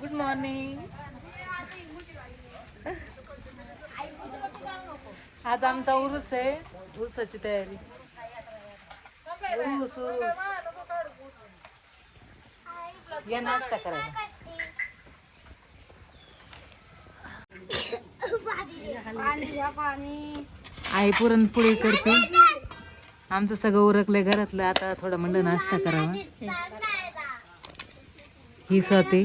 Good morning आज आमचा उरूस आहे. उरुसाची तयारी. उरूस उरूस. या नाश्ता करायला. आई पुरणपोळी करते. आमचं सगळं उरकलंय घरातलं. आता थोडं म्हणलं नाश्ता करावा. ही स्वाती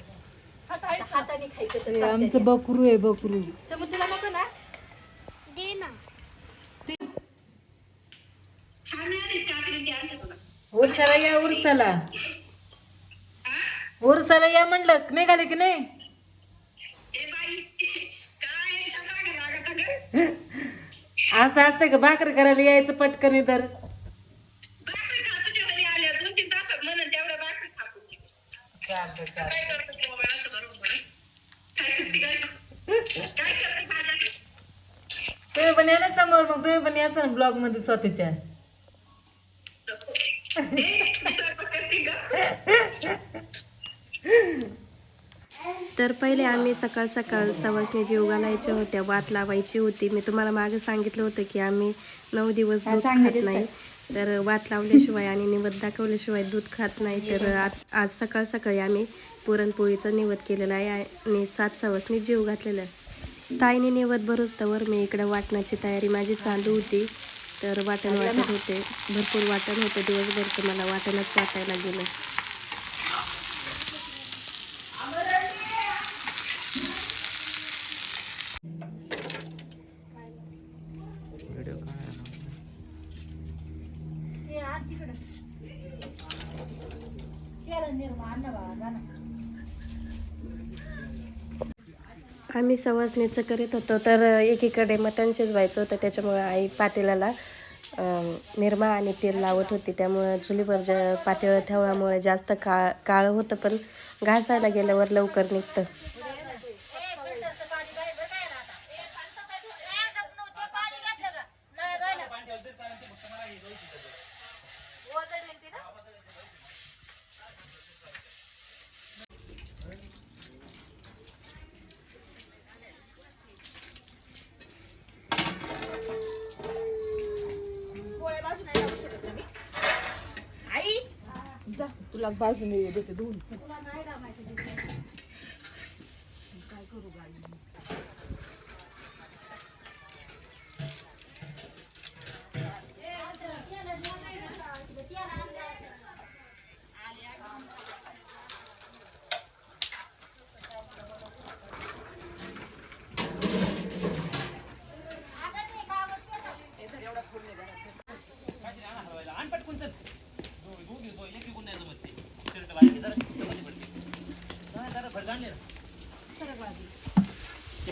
हे आमचं बकरू आहे बकरू. उरसाला या उरसाला. उरसाला या म्हणलं. निघाले की नाही? असं असतं का? भाकरी करायला यायचं पटकन तर चालतं चालतं तुम्ही पण या ना समोर याच ना ब्लॉगमध्ये स्वतःच्या. तर पहिले आम्ही सकाळ सकाळ सवासने जीव घालायच्या होत्या वात लावायची होती. मी तुम्हाला मागे सांगितलं होतं की आम्ही नऊ दिवस दूध खात नाही. तर वात लावल्याशिवाय आणि निवद दाखवल्याशिवाय दूध खात नाही. तर आज सकाळ सकाळी आम्ही पुरणपोळीचा निवद केलेला आहे आणि सात सवासने जीव घातलेला आहे. ताईने निवद भरूच तर मी इकडे वाटण्याची तयारी माझी चालू होती. तर वाटण वाटत होते. भरपूर वाटण होतं दिवसभर तर मला वाटणच वाटायला गेलं. सवासणीचं करीत होतो तर एकीकडे मटण शिजवायचं होतं त्याच्यामुळे आई पातेल्याला निरमा आणि तेल लावत होती. त्यामुळं चुलीवर ज पातेळ ठेवल्यामुळे जास्त काळ काळं होतं पण घासायला गेल्यावर लवकर निघतं. base meio de duro.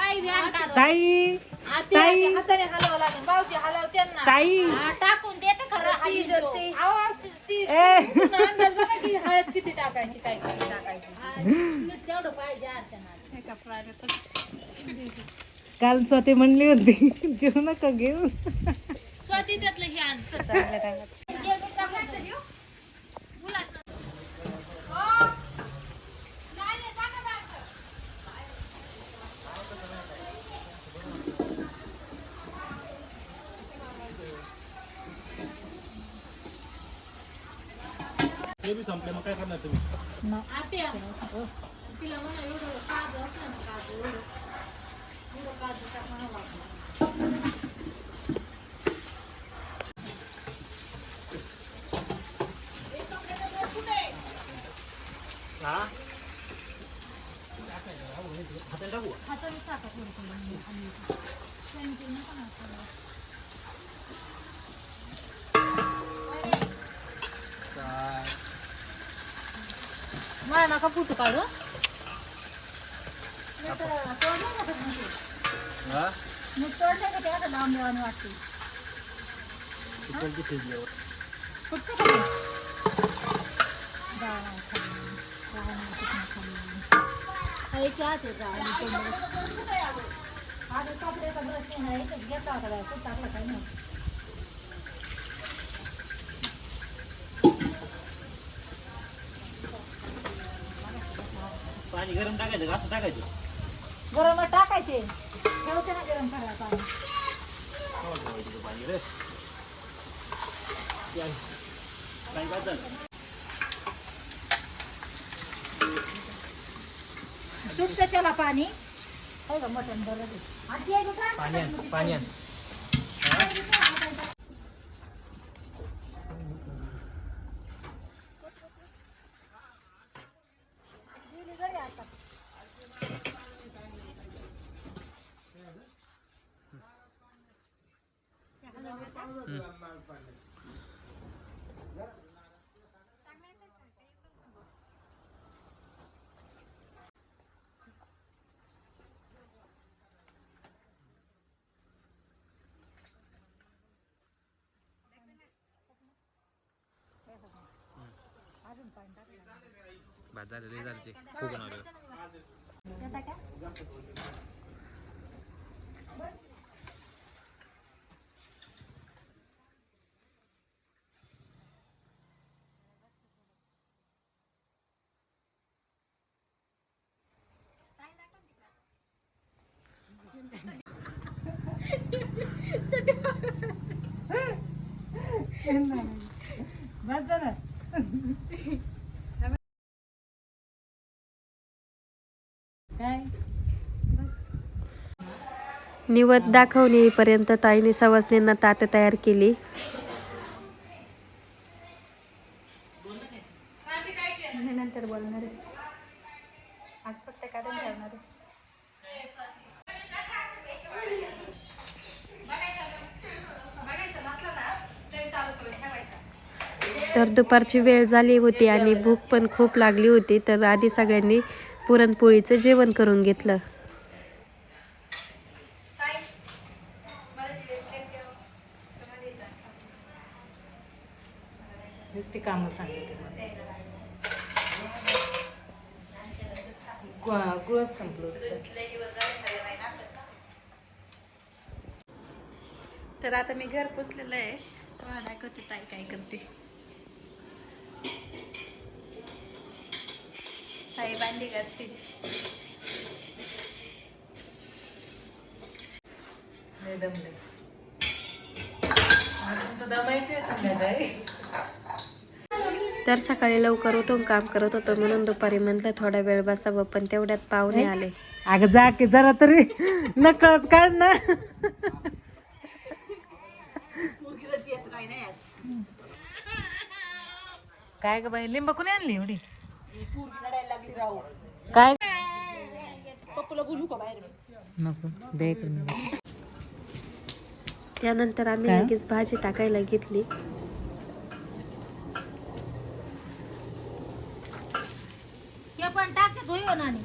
ताई ताई. हाताने हलवा लागेल. भाऊजी हलव त्यांना ताई. हा, टाकून देते खरं हाली तो. अहो, अहो, ती- ए. पुन्हा अंदाज बघा की हळद किती टाकायची काय किती टाकायची. तेवढं पाहिजे अर्चना काल स्वतः म्हणली होती जेवू नका घेऊ. स्वाती त्यातलं हे आण चल. ते बी संपले मग काय करणार तुम्ही? हाताने टाकू हाताने टाका? थोडं मला नका फुटू काढू मग तोडले का ते लांब वाटते फुटतं का ते? नाही खाली. नाही फुटणं खाली. हे क्या ते तोडलं. कपड्याचा नाही घेतला होता बाई, कुठं टाकला काय माहिती. पाणी गरम टाकायचं का असं टाकायचं गरम टाकायचे ठेवते ना गरम करायला पाणी केव्हा ठेवायचं ते पाणी रे ते आहे. काय काय झालं सुटतं त्याला पाणी हो का मटण बरं आहे. आणि ते एक काय पाणी आण पाणी आण बाद झालं लय झालं ते फुगून आलं निवत दाखवणे येईपर्यंत ताईने सवासनींना ताटं तयार केली. नंतर बोलणार आज फक्त कारण ठेवणार आहे तर दुपारची वेळ झाली होती आणि भूक पण खूप लागली होती तर आधी सगळ्यांनी पुरणपोळीचं जेवण करून घेतलं. नुसती कामं सांगितली गु- गुळच संपलो तर आता मी घर पुसलेलं आहे. तुम्हाला दाखवते ताई काय करते. दमले. अजून तर दमायचे संध्याकाळी. तर सकाळी लवकर उठून काम करत होतो म्हणून दुपारी म्हटलं थोडा वेळ बसावं पण तेवढ्यात पाहुणे आले. अगं जा की जरा तरी नकळत काढ ना. काय ग बाई लिंब कोणी आणली एवढी? काय? नको दे इकडे मला. त्यानंतर आम्ही काय? लगेच भाजी टाकायला घेतली. हे पण टाकते धुई हो नानी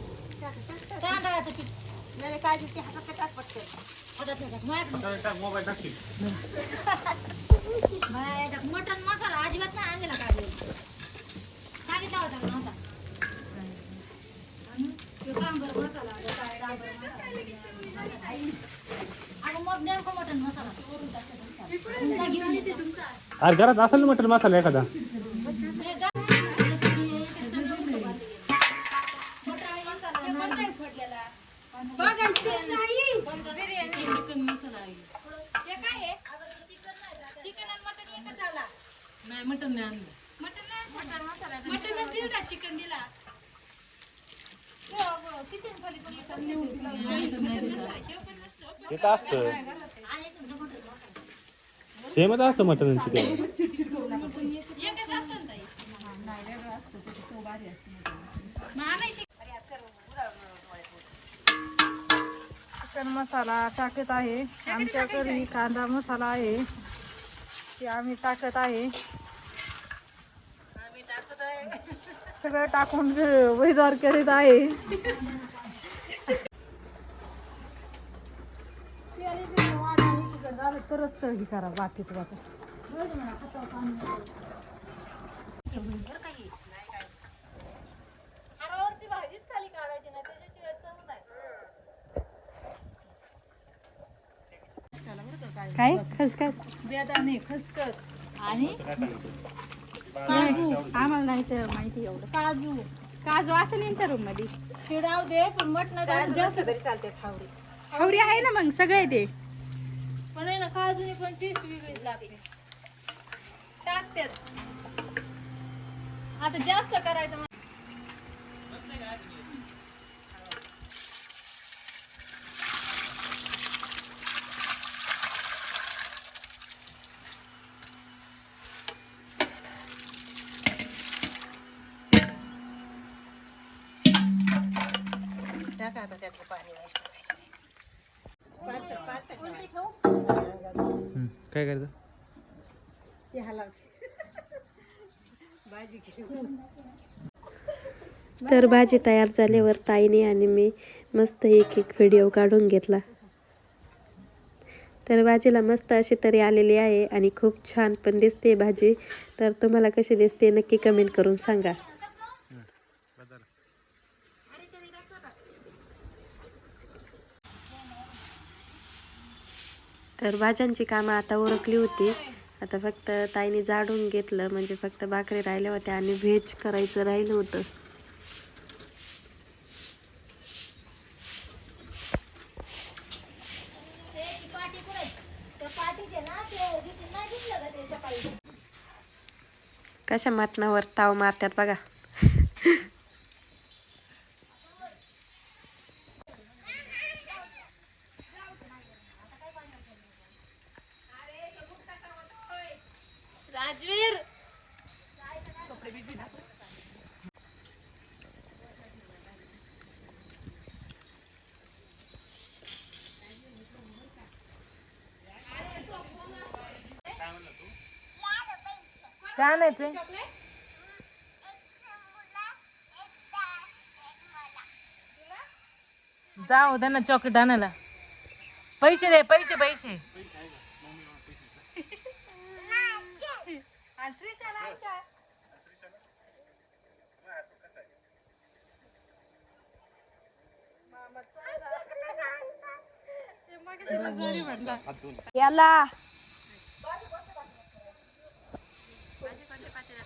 तांदळाचं पीठ हातात नाही टाक. माझ्याकडे मोबाईल टाकशील माझ्याकडे मटण मसाला अजिबात नाही आणलेला काढलेला. सांगितला होता का नव्हता ते कांबर मसाला काय डांबर मसाला. अगं मग नेमकं मटण मसाला तुमचा घेऊन येते तुमचा अरे घरात असेल ना मटन मसाला एखादा नाही मटण नाही आणलं ते तर असतं सेमच असतं मटन चिकन चिकन मसाला टाकत आहे. आमच्याकडे कांदा मसाला आहे. ते आम्ही टाकत आहे. सगळं टाकून वैदार करीत आहे. झालं तरच हे करा बाकीचं बाकी काय? खसखस? बेदाणे खसखस. आणि? काजू. आम्हाला नाही तर माहिती एवढं. काजू. काजू असेल इंटर रूममध्ये. ते राहू दे पण मटण जास्त तरी चालते खावरी खावरी आहे ना मग सगळे ते. पण आहे ना काजूने पण टेस्ट वेगळीच लागते. टाकतात. असं जास्त करायचं काय करायचं? तर भाजी तयार झाल्यावर ताईने आणि मी मस्त एक एक व्हिडिओ काढून घेतला. तर भाजीला मस्त अशी तरी आलेली आहे आणि खूप छान पण दिसते भाजी. तर तुम्हाला कशी दिसते नक्की कमेंट करून सांगा. तर भाज्यांची कामं आता ओळखली होती. आता फक्त ताईने जाडून घेतलं म्हणजे फक्त भाकरी राहिल्या होत्या आणि व्हेज करायचं राहिलं होतं. कशा मटणावर ताव मारतात बघा. काय आणायचंय जाऊ त्यांना चॉकलेट आणायला. पैसे दे पैसे पैसे. याला.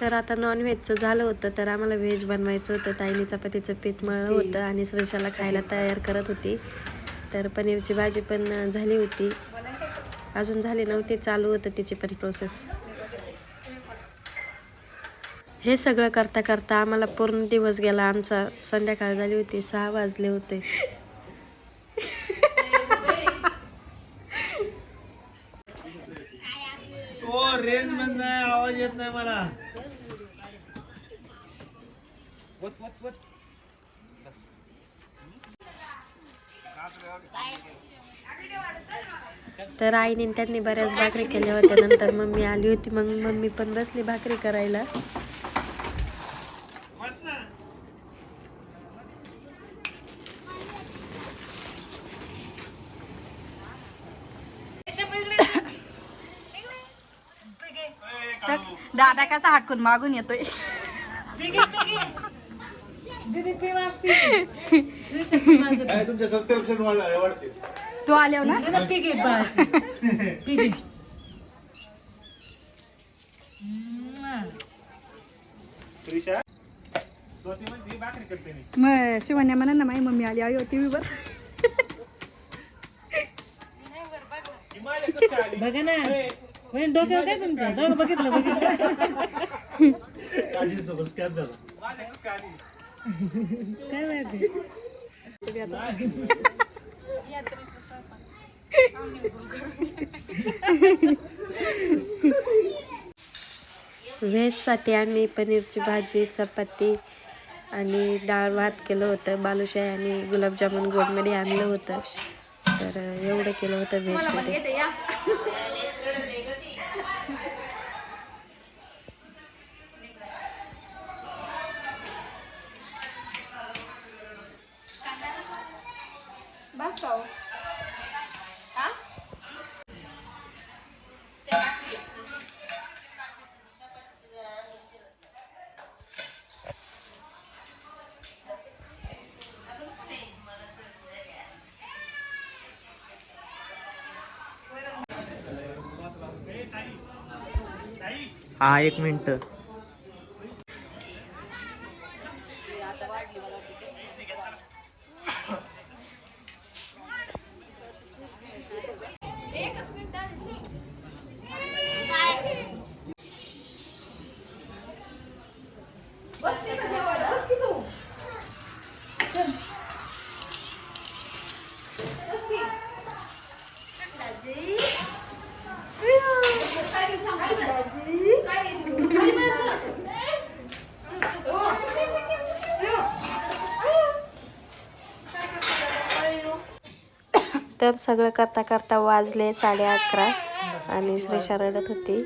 तर आता नॉनव्हेजचं झालं होतं तर आम्हाला व्हेज बनवायचं होतं. ताईने चपातीचं पीठ मळलं होतं आणि सुरेशाला खायला तयार करत होती. तर पनीरची भाजी पण झाली होती. अजून झाली नव्हती चालू होतं तिची पण प्रोसेस हे सगळं करता करता आम्हाला पूर्ण दिवस गेला. आमचा संध्याकाळ झाली होती सहा वाजले होते. रेंज आवाज येत नाही मला. तर आईने त्यांनी बऱ्याच भाकरी केल्या होत्या. नंतर मम्मी आली होती. मग मम्मी पण बसली भाकरी करायला. दादा कसा हटकून मागून येतोय? तुमच्या सबस्क्रिप्शन वाढते तू आल्यावर ना? श्रीषा स्वती म्हणजे भाकरी करते नाही मग शिवण्या म्हणा ना माझी मम्मी आली आयो हिमालय कसं काय आली? बघा ना. होईल डोक्यावर काय तुमच्या दोन बघितलं बघितलं. काय माहिती? व्हेजसाठी आम्ही पनीरची भाजी चपाती आणि डाळ भात केलं होतं. बालुशाही आणि गुलाबजामुन गोडमध्ये आणलं होतं. तर एवढं केलं होतं व्हेजमध्ये हा एक मिनटं. तर सगळं करता करता वाजले साडे अकरा आणि श्रेषा रडत होती.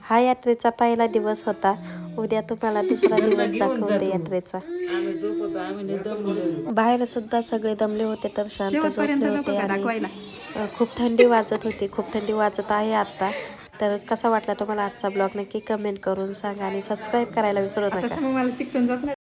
हा यात्रेचा पहिला दिवस होता. उद्या तुम्हाला दुसरा दिवस दाखवते यात्रेचा. बाहेर सुद्धा सगळे दमले होते तर शांत झोपले होते आणि खूप थंडी वाजत होती. खूप थंडी वाजत आहे आता तर कसा वाटला तुम्हाला आजचा ब्लॉग? नक्की कमेंट करून सांगा आणि सबस्क्राईब करायला विसरू नका.